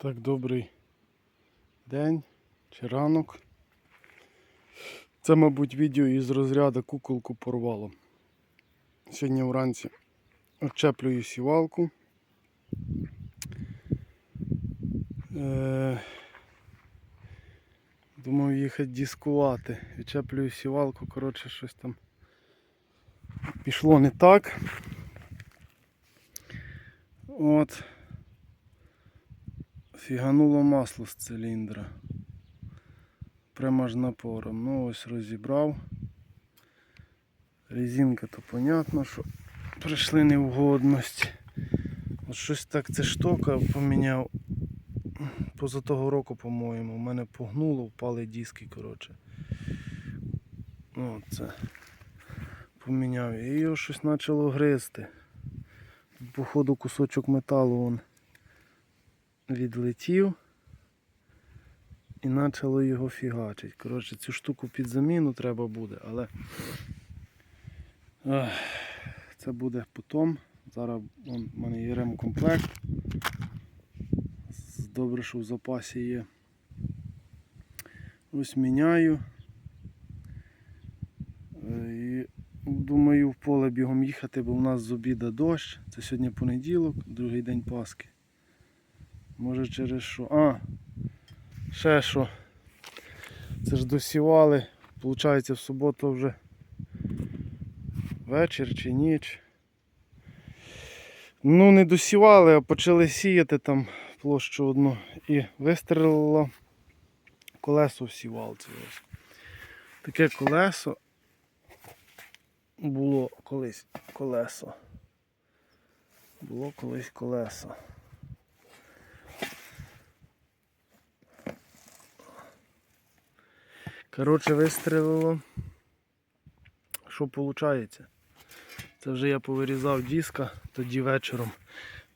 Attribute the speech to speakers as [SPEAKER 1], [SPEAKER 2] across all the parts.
[SPEAKER 1] Так, добрий день чи ранок. Це, мабуть, відео із розряду куколку порвало. Сьогодні вранці обчеплюю сівалку. Е, Думав їхати дискувати. Відчеплюю сівалку, коротше, щось там пішло не так. От. Фігануло масло з циліндра. Прямо ж напором. Ну ось розібрав. Резинка то понятно, що прийшли невгодності. От щось так це штока поміняв. Поза того року, по-моєму, у мене погнуло, впали диски, коротше. Ну, це поміняв. І його щось почало гризти. Походу кусочок металу вон відлетів і почало його фігачить. Коротше, цю штуку під заміну треба буде, але це буде потім. Зараз вон, в мене є ремкомплект. Добре, що в запасі є. Ось міняю. Е, І думаю в поле бігом їхати, бо у нас з обіда дощ. Це сьогодні понеділок, другий день Пасхи. Може через що. А, ще що. Це ж досівали. Получається в суботу вже вечір чи ніч. Ну, не досівали, а почали сіяти там площу одну. І вистрелило колесо в сівалці. Таке колесо було колись колесо. Було колись колесо. Коротше, вистрелило. Що виходить? Це вже я повирізав диска тоді вечором.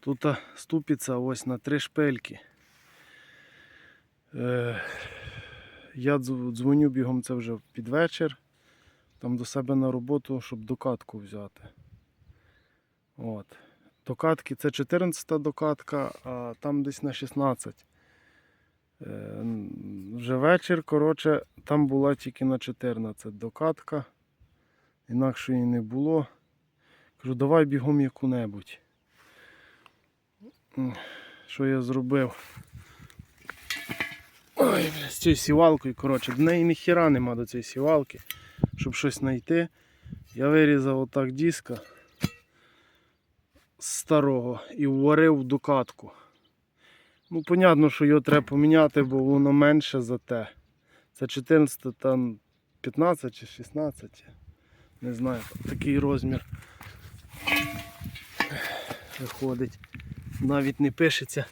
[SPEAKER 1] Тут ступиться ось на три шпильки. Е, я дзвоню бігом це вже під вечір. Там до себе на роботу, щоб докатку взяти. От. Докатки це 14 докатка, а там десь на 16. Е, Вже вечір, коротше, там була тільки на 14 докатка. Інакше її не було. Кажу, давай бігом яку-небудь. Що я зробив? Ой, з цією сівалкою, коротше, в неї ніхіра нема до цієї сівалки, щоб щось знайти. Я вирізав отак диска старого і вварив в докатку. Ну, понятно, що його треба поміняти, бо воно менше за те. Це 14, там 15 чи 16. Не знаю, такий розмір виходить. Навіть не пишеться.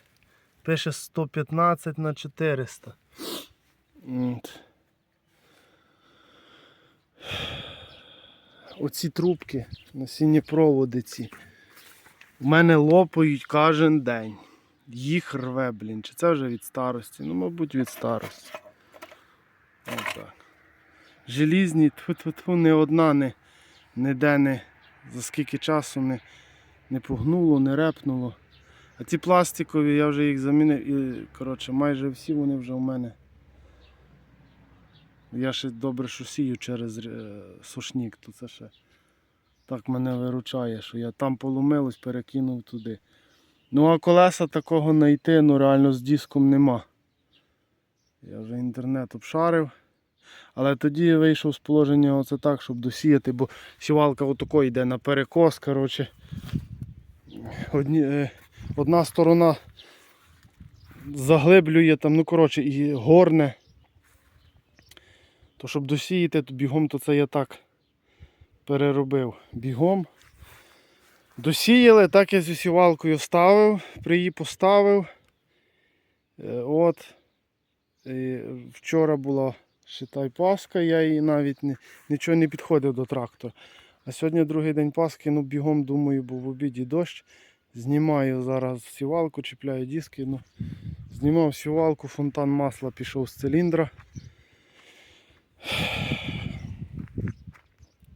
[SPEAKER 1] Пише 115 на 400. От. Оці трубки, насінні проводи ці. У мене лопають кожен день. Їх рве, блін. Чи це вже від старості? Ну, мабуть, від старості. Отак. Желізні, тьфу-тьфу-тьфу, не одна, не, ніде не за скільки часу не, не погнуло, не репнуло. А ці пластикові я вже їх замінив і коротше, майже всі вони вже у мене. Я ще добре, що сію через е, сушнік, то це ще так мене виручає, що я там поломилось, перекинув туди. Ну а колеса такого знайти, ну реально з диском нема. Я вже інтернет обшарив. Але тоді я вийшов з положення оце так, щоб досіяти, бо сівалка отако йде на перекос. Коротше. Одні, е, одна сторона заглиблює там, ну коротше, і горне. То щоб досіяти, то бігом то це я так переробив. Бігом. Досіяли, так я зі сівалкою ставив, при її поставив. Е, От. І вчора була Считай Пасха, я її навіть не, нічого не підходив до трактора. А сьогодні другий день Пасхи, ну бігом думаю, бо в обіді дощ. Знімаю зараз сівалку, чіпляю диски. Ну, знімав сівалку, фонтан масла пішов з циліндра.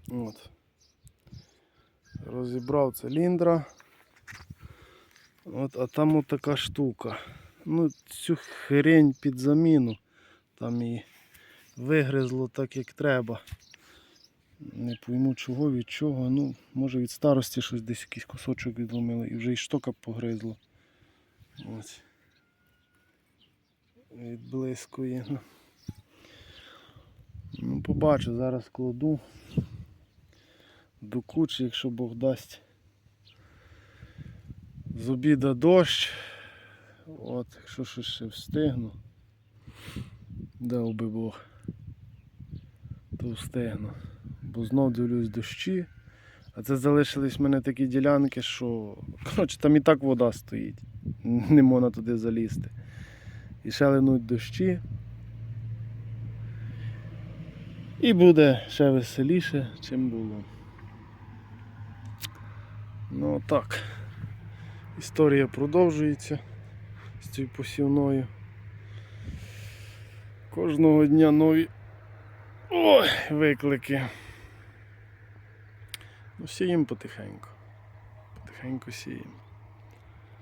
[SPEAKER 1] От. Розібрав циліндра. От, а там от така штука. ну, цю хрень під заміну. Там і вигризло так, як треба. Не пойму чого, від чого. Ну, може від старості щось десь якийсь кусочок відломили і вже і штока погризло. Ось. Ну. Ну, побачу, зараз кладу до кучі, якщо Бог дасть. З обіда дощ. От, якщо щось ще встигну, дав би Бог, то встигну. Бо знов дивлюсь дощі. А це залишились в мене такі ділянки, що коротше, там і так вода стоїть. Не можна туди залізти. І ще линуть дощі. І буде ще веселіше, чим було. Ну так. Історія продовжується з цією посівною. Кожного дня нові ой, виклики. Ну, сіємо потихеньку. Потихеньку сіємо.